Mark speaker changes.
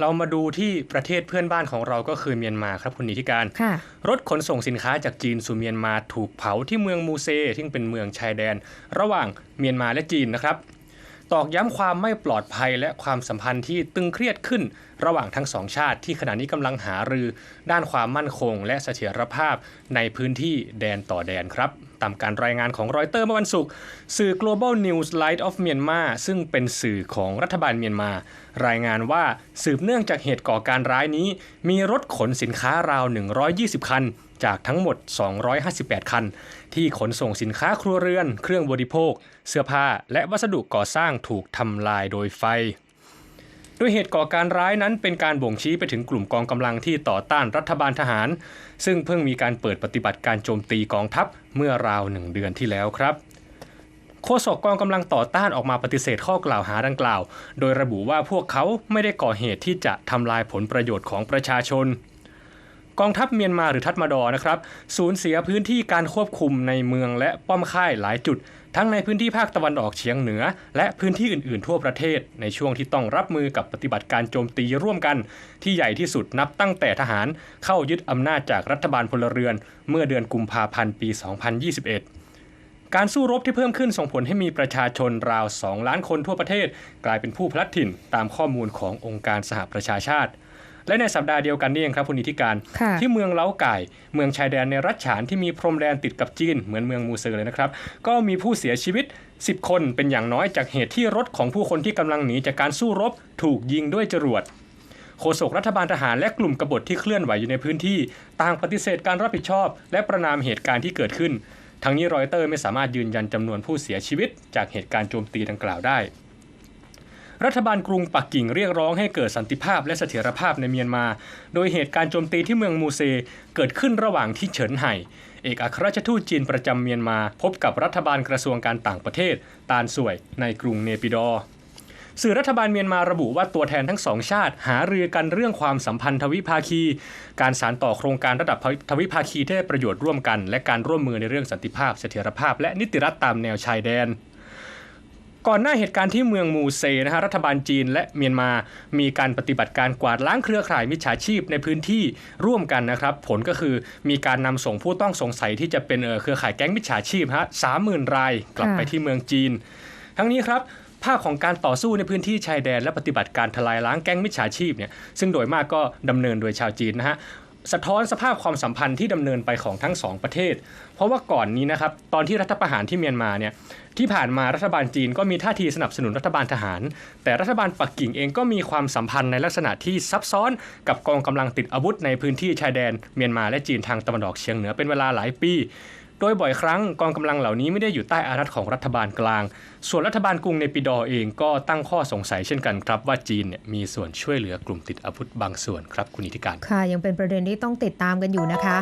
Speaker 1: เรามาดูที่ประเทศเพื่อนบ้านของเราก็คือเมียนมาครับคุณนิติการ
Speaker 2: ค่ะ
Speaker 1: รถขนส่งสินค้าจากจีนสู่เมียนมาถูกเผาที่เมืองมูเซซึ่งเป็นเมืองชายแดน ระหว่างเมียนมาและจีนนะครับ ตอกย้ำความไม่ปลอดภัยและความสัมพันธ์ที่ตึงเครียดขึ้น ระหว่างทั้งสองชาติที่ขณะนี้กำลังหารือ ด้านความมั่นคง และเสถียรภาพในพื้นที่แดนต่อแดนครับ ตามการรายงานของรอยเตอร์เมื่อวันศุกร์สื่อ Global News Light of Myanmar ซึ่งเป็นสื่อของรัฐบาลเมียนมา รายงานว่าสืบเนื่องจากเหตุก่อการร้ายนี้ มีรถขนสินค้าราว 120 คัน จากทั้งหมด 258 คัน ที่ขนส่งสินค้าครัวเรือน เครื่องบริโภค เสื้อผ้าและวัสดุก่อสร้างถูกทำลายโดยไฟ โดยเหตุก่อการร้ายนั้นเป็นการบ่งชี้ไปถึงกลุ่มกองกำลังที่ต่อต้านรัฐบาลทหาร ซึ่งเพิ่งมีการเปิดปฏิบัติการโจมตีกองทัพเมื่อราวหนึ่งเดือนที่แล้วครับโฆษกกองกำลังต่อต้านออกมาปฏิเสธข้อกล่าวหาดังกล่าว โดยระบุว่าพวกเขาไม่ได้ก่อเหตุที่จะทำลายผลประโยชน์ของประชาชน กองทัพเมียนมาหรือทัดมาดอนะครับสูญเสียพื้นที่การควบคุมในเมืองและป้อมค่ายหลายจุด ทั้งในพื้นที่ภาคตะวันออกเฉียงเหนือ และพื้นที่อื่น ๆ ทั่วประเทศ ในช่วงที่ต้องรับมือกับปฏิบัติการโจมตีร่วมกัน ที่ใหญ่ที่สุดนับตั้งแต่ทหารเข้ายึดอำนาจจากรัฐบาลพลเรือน เมื่อเดือนกุมภาพันธ์ปี 2021การสู้รบที่เพิ่มขึ้นส่งผลให้มีประชาชนราว 2 ล้านคนทั่วประเทศ กลายเป็นผู้พลัดถิ่นตามข้อมูลขององค์การสหประชาชาติ และในสัปดาห์เดียวกันนี่เองครับคุณนิติการ
Speaker 2: ค่ะ
Speaker 1: ที่เมืองเล้าไก่ เมืองชายแดนในรัฐฉานที่มีพรมแดนติดกับจีนเหมือนเมืองมูเซอร์เลยนะครับก็มีผู้เสียชีวิต 10 คนเป็นอย่างน้อยจากเหตุที่รถของผู้คนที่กำลังหนีจากการสู้รบถูกยิงด้วยจรวดโฆษกรัฐบาลทหารและกลุ่มกบฏที่เคลื่อนไหวอยู่ในพื้นที่ ต่างปฏิเสธการรับผิดชอบ และประนามเหตุการณ์ที่เกิดขึ้น ทั้งนี้รอยเตอร์ไม่สามารถยืนยันจำนวนผู้เสียชีวิต จากเหตุการณ์โจมตีดังกล่าวได้ รัฐบาลกรุงปักกิ่งเรียกร้องให้เกิดสันติภาพและเสถียรภาพในเมียนมา โดยเหตุการณ์โจมตีที่เมืองมูเซเกิดขึ้นระหว่างที่เฉินไห่เอกอัครราชทูตจีนประจำเมียนมา พบกับรัฐบาลกระทรวงการต่างประเทศ ตานส่วยในกรุงเนปิดอร์สื่อรัฐบาลเมียนมาระบุว่าตัวแทนทั้งสองชาติ หารือกันเรื่องความสัมพันธ์ทวิภาคี การสานต่อโครงการระดับทวิภาคีที่ได้ประโยชน์ร่วมกัน และการร่วมมือในเรื่องสันติภาพ เสถียรภาพ และนิติรัฐตามแนวชายแดน ก่อนหน้าเหตุการณ์ที่เมืองมูเซนะฮะรัฐบาลจีนและเมียนมามีการปฏิบัติการกวาดล้างเครือข่ายมิจฉาชีพในพื้นที่ร่วมกันนะครับ ผลก็คือมีการนำส่งผู้ต้องสงสัยที่จะเป็นเเครือข่ายแก๊งมิจฉาชีพฮะสามหมื่นรายกลับไปที่เมืองจีน ทั้งนี้ครับภาพของการต่อสู้ในพื้นที่ชายแดนและปฏิบัติการทลายล้างแก๊งมิจฉาชีพเนี่ยซึ่งโดยมากก็ดำเนินโดยชาวจีนนะฮะ สะท้อนสภาพความสัมพันธ์ที่ดำเนินไปของทั้งสองประเทศ เพราะว่าก่อนนี้นะครับตอนที่รัฐประหารที่เมียนมาเนี่ยที่ผ่านมารัฐบาลจีนก็มีท่าทีสนับสนุนรัฐบาลทหาร แต่รัฐบาลปักกิ่งเองก็มีความสัมพันธ์ในลักษณะที่ซับซ้อนกับกองกำลังติดอาวุธในพื้นที่ชายแดนเมียนมาและจีนทางตะวันออกเฉียงเหนือเป็นเวลาหลายปี โดยบ่อยครั้งกองกำลังเหล่านี้ไม่ได้อยู่ใต้อารัฐของรัฐบาลกลาง ส่วนรัฐบาลกรุงเนปิดอเองก็ตั้งข้อสงสัยเช่นกันครับ ว่าจีนเนี่ยมีส่วนช่วยเหลือกลุ่มติดอาวุธบางส่วนครับคุณนิติการ
Speaker 2: ค่ะยังเป็นประเด็นที่ต้องติดตามกันอยู่นะคะ